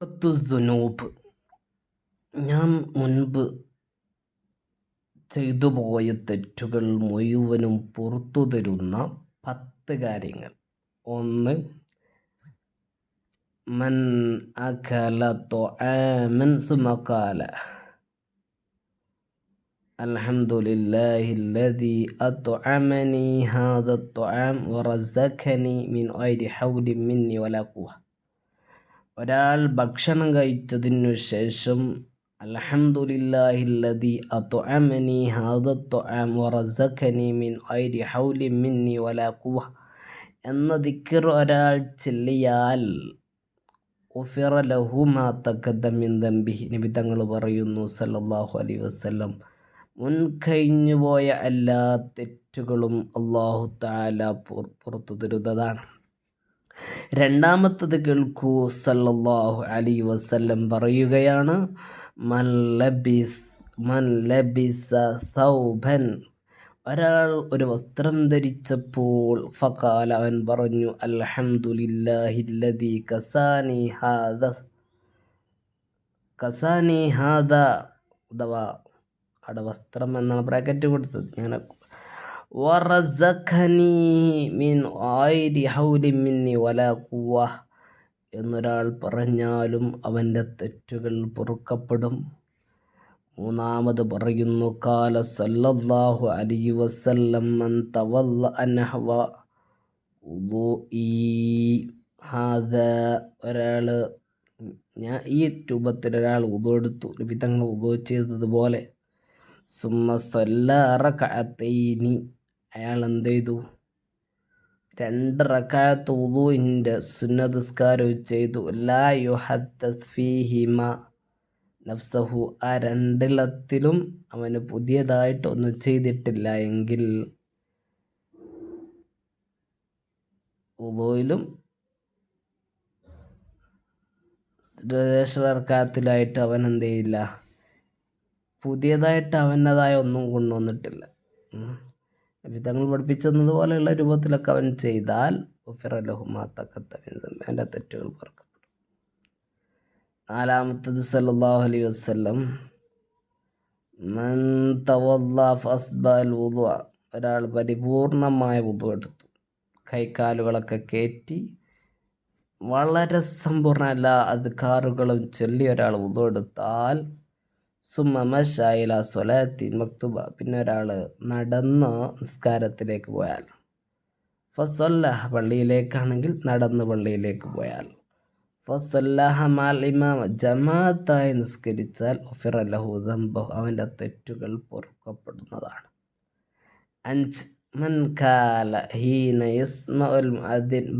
പത്തുസുനൂബ് ഞാൻ മുൻപ് ചെയ്തു പോയ തെറ്റുകൾ മുഴുവനും പുറത്തു തരുന്ന പത്ത് കാര്യങ്ങൾ ഒന്ന് മൻ അകല തൊആമൻ സുമകാല الحمد لله الذي أطعمني هذا الطعام ورزقني من غير حول مني ولا قوة ഒരാൾ ഭക്ഷണം കഴിച്ചതിനു ശേഷം അൽഹംദുലില്ലാഹില്ലദി അത്അമനി ഹാദ ത്വഅം വറസഖനി മിൻ ഐരി ഹൗലി മിന്നി വലാ ഖുവ എന്ന ദിക്ർ ഒരാൾ ചൊല്ലിയാൽ ഉഫിറ ലഹു മാ തഖദ്ദം മിൻ ദംബിഹി നബി തങ്ങൾ പറയുന്നു സല്ലല്ലാഹു അലൈഹി വസല്ലം മുൻകഴിഞ്ഞുപോയ എല്ലാ തെറ്റുകളും അള്ളാഹു താല പുറത്തു തരുന്നതാണ്. രണ്ടാമത്തത് കേൾക്കൂ സല്ലല്ലാഹു അലി വസല്ലം പറയുകയാണ് മൻ ലബിസ് ഒരാൾ ഒരു വസ്ത്രം ധരിച്ചപ്പോൾ ഫക്കാല അവൻ പറഞ്ഞു അൽഹംദുലില്ലാഹില്ലദി കസാനി ഹാദ കസാനി ഹാദ അഥവാ അവിടെ വസ്ത്രം എന്നാണ് ബ്രാക്കറ്റ് കൊടുത്തത്. ഞാൻ മിൻ ഹൗലി മിന്നി എന്നൊരാൾ പറഞ്ഞാലും അവന്റെ തെറ്റുകൾ പൊറുക്കപ്പെടും. മൂന്നാമത് പറയുന്നു കാല സല്ലല്ലാഹു അലൈഹി വസല്ലം തവല്ല അനഹവ ഒരാൾ ഞാൻ ഈ രൂപത്തിൽ ഒരാൾ ഉതെടുത്തു തങ്ങൾ ഉദു ചെയ്തതുപോലെ. സുമ്മ സൊല്ലറക്കഴത്തൈനി അയാൾ എന്ത് ചെയ്തു രണ്ട് റക്കായത്ത് ഉദുവിന്റെ സുന്നതസ്കാരം ചെയ്തു. ലാ ഫീഹിമ നഫ്സഹു. ആ രണ്ടിലത്തിലും അവന് പുതിയതായിട്ടൊന്നും ചെയ്തിട്ടില്ല എങ്കിൽ ഉദോയിലും റക്കാത്തിലായിട്ട് അവൻ എന്ത് ചെയ്യില്ല പുതിയതായിട്ട് അവനതായ ഒന്നും കൊണ്ടുവന്നിട്ടില്ല. തങ്ങൾ പഠിപ്പിച്ചെന്നത് പോലെയുള്ള രൂപത്തിലൊക്കെ അവൻ ചെയ്താൽ അവന്റെ തെറ്റുകൾ പറക്കപ്പെടും നാലാമത്തത് സല്ലാഹു അലൈ വസ്ലം ഒരാൾ പരിപൂർണമായ ഉതു എടുത്തു. കൈക്കാലുകളൊക്കെ കയറ്റി വളരെ സമ്പൂർണ എല്ലാ അധികാറുകളും ചൊല്ലി ഒരാൾ ഉതു എടുത്താൽ സുമമശായില സൊലാത്തി മക്തുബ. പിന്നെ ഒരാൾ നടന്ന് നിസ്കാരത്തിലേക്ക് പോയാൽ. ഫസല്ലഹ പള്ളിയിലേക്കാണെങ്കിൽ നടന്ന് പള്ളിയിലേക്ക് പോയാൽ. ഫസല്ലഹ മാൽ ഇമാമ ജമാഅത്തായി നിസ്കരിച്ചാൽ ഒഫിറലഹു ദംബഹു. അവന്റെ തെറ്റുകൾ പൊറുക്കപ്പെടുന്നതാണ്. അഞ്ച് മൻ കാല ഹീന യസ്മ ഉൽ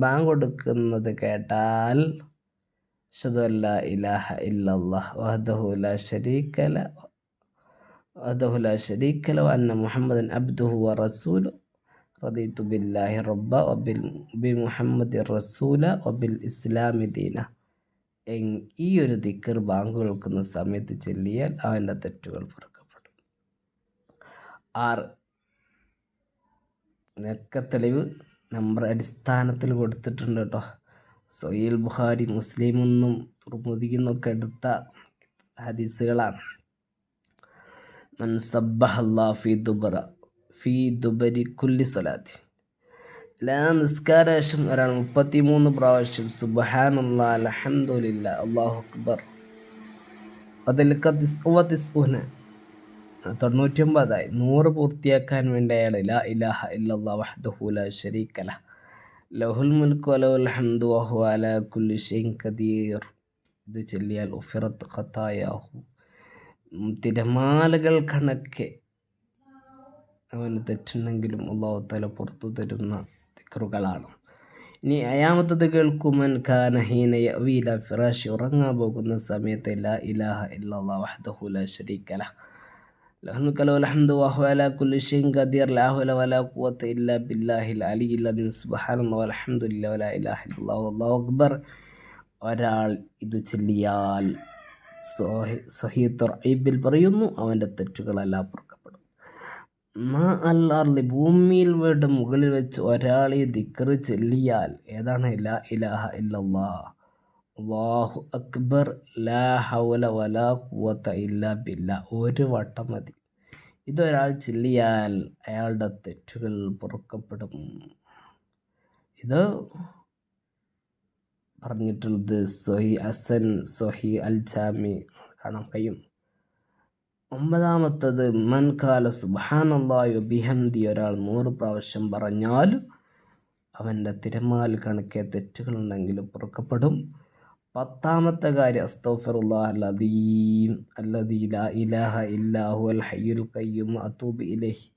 ബാങ്ക് കൊടുക്കുന്നത് കേട്ടാൽ അഷദു അല്ലാ ഇലാഹ ഇല്ലല്ലാഹ് വഹദഹു ലാ ഷരീക്കല വഹദഹു ലാ അന്ന മുഹമ്മദൻ അബ്ദുഹു വ റസൂലു. ബില്ലാഹി റബ്ബ വബിൽ ബി മുഹമ്മദ് റസൂല വബിൽ ഇസ്ലാമി ദീന. ഈ ഒരു ദിക്കർ ബാങ്ക് കേൾക്കുന്ന സമയത്ത് ചെല്ലിയാൽ അവന്റെ തെറ്റുകൾ പുറക്കപ്പെടും. ആറ് നെക്കത്തെളിവ് നമ്പർ അടിസ്ഥാനത്തിൽ കൊടുത്തിട്ടുണ്ട് കേട്ടോ. സൊയ്യൽ ബുഖാരി മുസ്ലിമൊന്നും തുർമുദിക്കുന്നൊക്കെ എടുത്ത ഹദീസുകളാണ്. മൻ സബ്ബഹല്ലാ ഫി ദുബറ ഫി ദുബരി കുല്ലി സ്വലാത്തി. എല്ലാ നിസ്കാരശം ഒരാൾ മുപ്പത്തിമൂന്ന് പ്രാവശ്യം സുബഹാനുള്ള അലഹമുല്ല അള്ളാഹു അക്ബർ. അതിലൊക്കെ തൊണ്ണൂറ്റി ഒമ്പതായി നൂറ് പൂർത്തിയാക്കാൻ വേണ്ടി അയാൾ ഇലാ ഇലാഹ ഇല്ലാ വഹദഹുല ഷരീക്കല ലഹുൽ മുൽക്ക് വലഹുൽ ഹംദു വഹു അല കുല്ലി കദീർ ഇത് ചൊല്ലിയാൽ ഉഫിറത്ത് ഖത്തായാഹു. തിരമാലകൾ കണക്കെ അവന് തെറ്റുണ്ടെങ്കിലും അള്ളാഹു തല പുറത്തു തരുന്ന തിക്കറുകളാണ് ഇനി അയാമത്തത് കേൾക്കുമൻ ഖാനഹീനയ വീല ഫിറാഷി ഉറങ്ങാൻ പോകുന്ന സമയത്ത് ലാ ഇലാഹ ഇല്ലാ വഹദഹുല ലാ ലഹ്നുക്കലോ ലഹന്ദു അഹ്വല കുല്ലിഷീൻ ഖദീർ ലാഹുല വല ഖുവത്ത് ഇല്ല ബില്ലാഹിൽ അലി ഇല്ലദിൻ സുബഹാനല്ലാഹു അൽഹംദുലില്ലാഹി വലാ ഇലാഹ ഇല്ലല്ലാഹു അല്ലാഹു അക്ബർ ഒരാൾ ഇത് ചൊല്ലിയാൽ സഹീത്തുർ ഐബിൽ പറയുന്നു അവന്റെ തെറ്റുകളെല്ലാം പൊറുക്കപ്പെടും മാ അല്ലാർലി ഭൂമിയിൽ വീട് മുകളിൽ വെച്ച് ഒരാളെ ദിക്കറ് ചൊല്ലിയാൽ ഏതാണ് ഇല്ല ഇലാഹ ഇല്ലല്ലാഹ് അള്ളാഹു അക്ബർ ലാ ഹൗല വലാ ഖുവത ഇല്ലാ ബില്ല. ഒരു വട്ടം മതി. ഇതൊരാൾ ചില്ലിയാൽ അയാളുടെ തെറ്റുകൾ പൊറുക്കപ്പെടും. ഇത് പറഞ്ഞിട്ടുള്ളത് സൊഹി അസൻ സൊഹി അൽ ജാമി കാണാൻ കഴിയും. ഒമ്പതാമത്തത് മൻകാല സുബാനല്ലായു ബിഹംദി ഒരാൾ നൂറ് പ്രാവശ്യം പറഞ്ഞാൽ അവന്റെ തിരമാൽ കണക്കെ തെറ്റുകളുണ്ടെങ്കിൽ പൊറുക്കപ്പെടും. പത്താമത്തെ കാര്യം അസ്തഫറുല്ലാഹീം അല്ലദീ ലാ ഇലാഹ ഇല്ലാഹു അൽ ഹയ്യുൽ കയ്യും അത്തൂബ് ഇലഹി.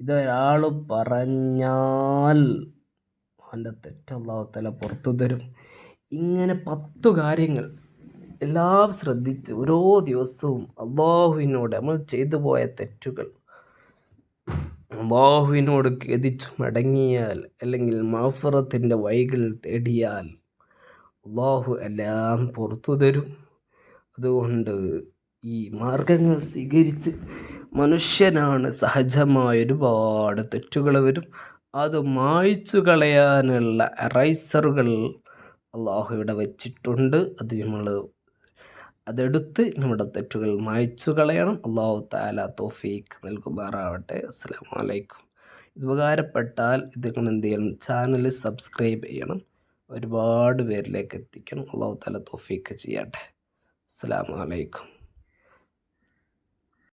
ഇതൊരാൾ പറഞ്ഞാൽ അവന്റെ തെറ്റല്ലാത്തല പുറത്തു തരും. ഇങ്ങനെ പത്തു കാര്യങ്ങൾ എല്ലാം ശ്രദ്ധിച്ച് ഓരോ ദിവസവും അള്ളാഹുവിനോട് നമ്മൾ ചെയ്തു പോയ തെറ്റുകൾ അള്ളാഹുവിനോട് ഖേദിച്ചു മടങ്ങിയാൽ അല്ലെങ്കിൽ മാഫറത്തിന്റെ വഴികൾ തേടിയാൽ അള്ളാഹു എല്ലാം പുറത്തു തരും. അതുകൊണ്ട് ഈ മാർഗങ്ങൾ സ്വീകരിച്ച് മനുഷ്യനാണ് സഹജമായ ഒരുപാട് തെറ്റുകൾ വരും. അത് മായ്ച്ചു കളയാനുള്ള എറൈസറുകൾ അള്ളാഹു ഇവിടെ വച്ചിട്ടുണ്ട്. അത് നമ്മൾ അതെടുത്ത് നമ്മുടെ തെറ്റുകൾ മായ്ച്ചു കളയണം. അള്ളാഹു താല തോഫീക്ക് നൽകുമാറാവട്ടെ. അസ്സാം വലൈക്കും ഇത് ഉപകാരപ്പെട്ടാൽ ഇത് എന്ത് ചെയ്യണം ചാനൽ സബ്സ്ക്രൈബ് ചെയ്യണം. ഒരുപാട് പേരിലേക്ക് എത്തിക്കണം. അള്ളാഹു താല തൊഫീക്ക് ചെയ്യട്ടെ. അസ്സാം വലൈക്കും